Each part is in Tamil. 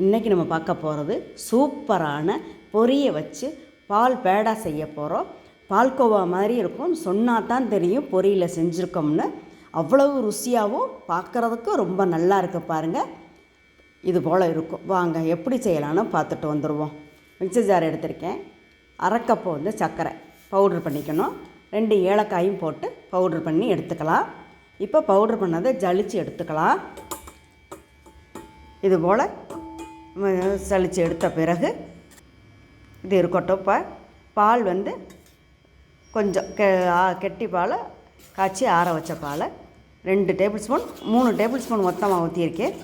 இன்றைக்கி நம்ம பார்க்க போகிறது சூப்பரான பொரியை வச்சு பால் பேடா செய்ய போகிறோம் பால்கோவா மாதிரி இருக்கும் சொன்னால் தான் தெரியும் பொரியில் செஞ்சுருக்கோம்னு. அவ்வளவு ருசியாகவும் பார்க்குறதுக்கு ரொம்ப நல்லா இருக்கு பாருங்கள் இது போல் இருக்கும். வாங்க எப்படி செய்யலான்னு பார்த்துட்டு வந்துடுவோம் மிக்சர் ஜார் எடுத்திருக்கேன். அரைக்கப்போ வந்து சர்க்கரை பவுட்ரு பண்ணிக்கணும். ரெண்டு ஏலக்காயும் போட்டு பவுட்ரு பண்ணி எடுத்துக்கலாம். இப்போ பவுட்ரு பண்ணதை ஜலிச்சு எடுத்துக்கலாம். இது போல் சலித்து எடுத்த பிறகு இது இருக்கட்டும். இப்போ பால் வந்து கொஞ்சம் கெ கெட்டி பாலை காய்ச்சி ஆற வச்ச பாலை ரெண்டு டேபிள் ஸ்பூன் மூணு டேபிள் ஸ்பூன் மொத்தமாக ஊற்றியிருக்கேன்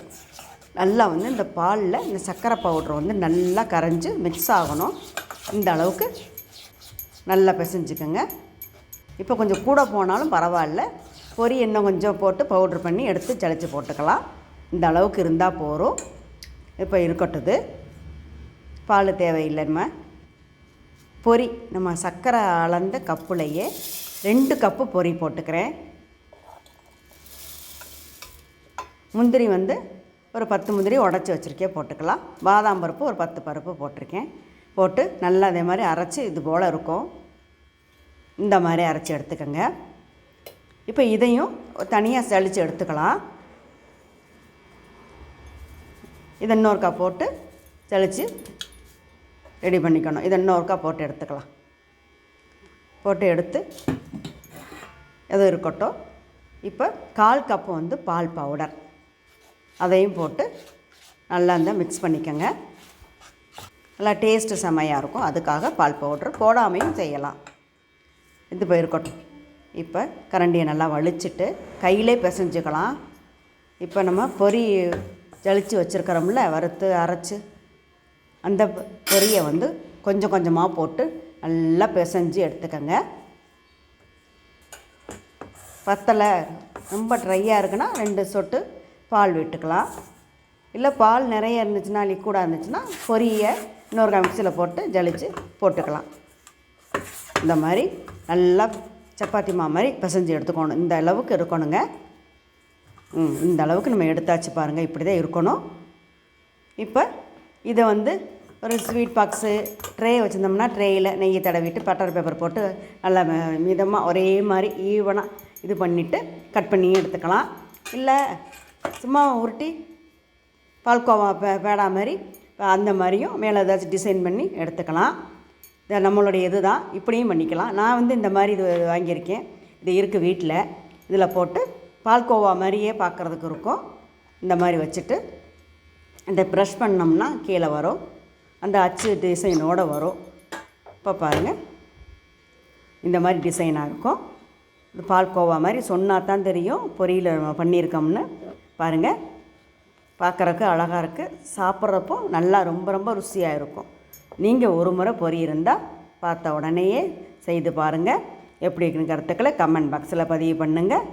நல்லா வந்து இந்த பாலில் இந்த சர்க்கரை பவுட்ரு வந்து நல்லா கரைஞ்சி மிக்ஸ் ஆகணும். இந்த அளவுக்கு நல்லா பிசைஞ்சுக்கோங்க. இப்போ கொஞ்சம் கூட போனாலும் பரவாயில்ல. பொறி இன்னும் கொஞ்சம் போட்டு பவுட்ரு பண்ணி எடுத்து ஜலிச்சு போட்டுக்கலாம். இந்த அளவுக்கு இருந்தால் போதும். இப்போ இருக்கட்டுது பால் தேவையில்லை நம்ம. பொரி நம்ம சர்க்கரை அளந்த கப்புலையே ரெண்டு கப்பு பொரி போட்டுக்கிறேன். முந்திரி வந்து ஒரு பத்து முந்திரி உடச்சி வச்சுருக்கே போட்டுக்கலாம். பாதாம் பருப்பு ஒரு பத்து பருப்பு போட்டிருக்கேன். போட்டு நல்லா அதே மாதிரி அரைச்சி இது போல் இருக்கும். இந்த மாதிரி அரைச்சி எடுத்துக்கோங்க. இப்போ இதையும் தனியாக சளிச்சு எடுத்துக்கலாம். இதை இன்னொருக்கா போட்டு தெளித்து ரெடி பண்ணிக்கணும். இதை இன்னொருக்கா போட்டு எடுத்துக்கலாம். போட்டு எடுத்து எது இருக்கட்டும். இப்போ கால் கப்பு வந்து பால் பவுடர் அதையும் போட்டு நல்லா இந்த மிக்ஸ் பண்ணிக்கோங்க. நல்லா டேஸ்ட்டு செமையாக இருக்கும். அதுக்காக பால் பவுட்ரு போடாமையும் செய்யலாம். இது போய் இருக்கட்டும். இப்போ கரண்டியை நல்லா வலிச்சுட்டு கையிலே பிசைஞ்சுக்கலாம். இப்போ நம்ம பொரி ஜலிச்சு வச்சுருக்கிறோம்ல வறுத்து அரைச்சி. அந்த பொரியை வந்து கொஞ்சம் கொஞ்சமாக போட்டு நல்லா பிசைஞ்சு எடுத்துக்கோங்க. பத்தலை ரொம்ப ட்ரையாக இருக்குன்னா ரெண்டு சொட்டு பால் விட்டுக்கலாம். இல்லை பால் நிறைய இருந்துச்சுன்னா லிக்விடாக இருந்துச்சுன்னா பொரியை இன்னொரு மிக்சியில் போட்டு ஜலிச்சு போட்டுக்கலாம். இந்த மாதிரி நல்லா சப்பாத்தி மா மாதிரி பிசைஞ்சு எடுத்துக்கணும். இந்த அளவுக்கு இருக்கணுங்க. இந்த அளவுக்கு நம்ம எடுத்தாச்சு பாருங்கள் இப்படி தான் இருக்கணும். இப்போ இதை வந்து ஒரு ஸ்வீட் பாக்ஸு ட்ரே வச்சுருந்தோம்னா ட்ரேயில் நெய் தடவிட்டு பட்டர் பேப்பர் போட்டு நல்லா மிதமாக ஒரே மாதிரி ஈவனாக இது பண்ணிவிட்டு கட் பண்ணி எடுத்துக்கலாம். இல்லை சும்மா உருட்டி பால்கோவா பே பேடா மாதிரி அந்த மாதிரியும் மேலே ஏதாச்சும் டிசைன் பண்ணி எடுத்துக்கலாம். இது நம்மளுடைய இது தான் இப்படியும் பண்ணிக்கலாம். நான் வந்து இந்த மாதிரி இது வாங்கியிருக்கேன். இது இருக்குது வீட்டில் இதில் போட்டு பால்கோவா மாதிரியே பார்க்குறதுக்கு இருக்கும். இந்த மாதிரி வச்சுட்டு இந்த ப்ரஷ் பண்ணோம்னா கீழே வரும். அந்த அச்சு டிசைனோடு வரும். இப்போ பாருங்கள் இந்த மாதிரி டிசைனாக இருக்கும். இது பால்கோவா மாதிரி சொன்னால் தான் தெரியும். பொரியல் நம்ம பண்ணியிருக்கோம்னு. பாருங்கள் பார்க்குறக்கு அழகாக இருக்குது சாப்பிட்றப்போ நல்லா ரொம்ப ரொம்ப ருசியாக இருக்கும். நீங்கள் ஒரு முறை பொறி இருந்தால் பார்த்த உடனேயே செய்து பாருங்கள் எப்படி இருக்குன்னு கருத்துக்களை கமெண்ட் பாக்ஸில் பதிவு பண்ணுங்கள்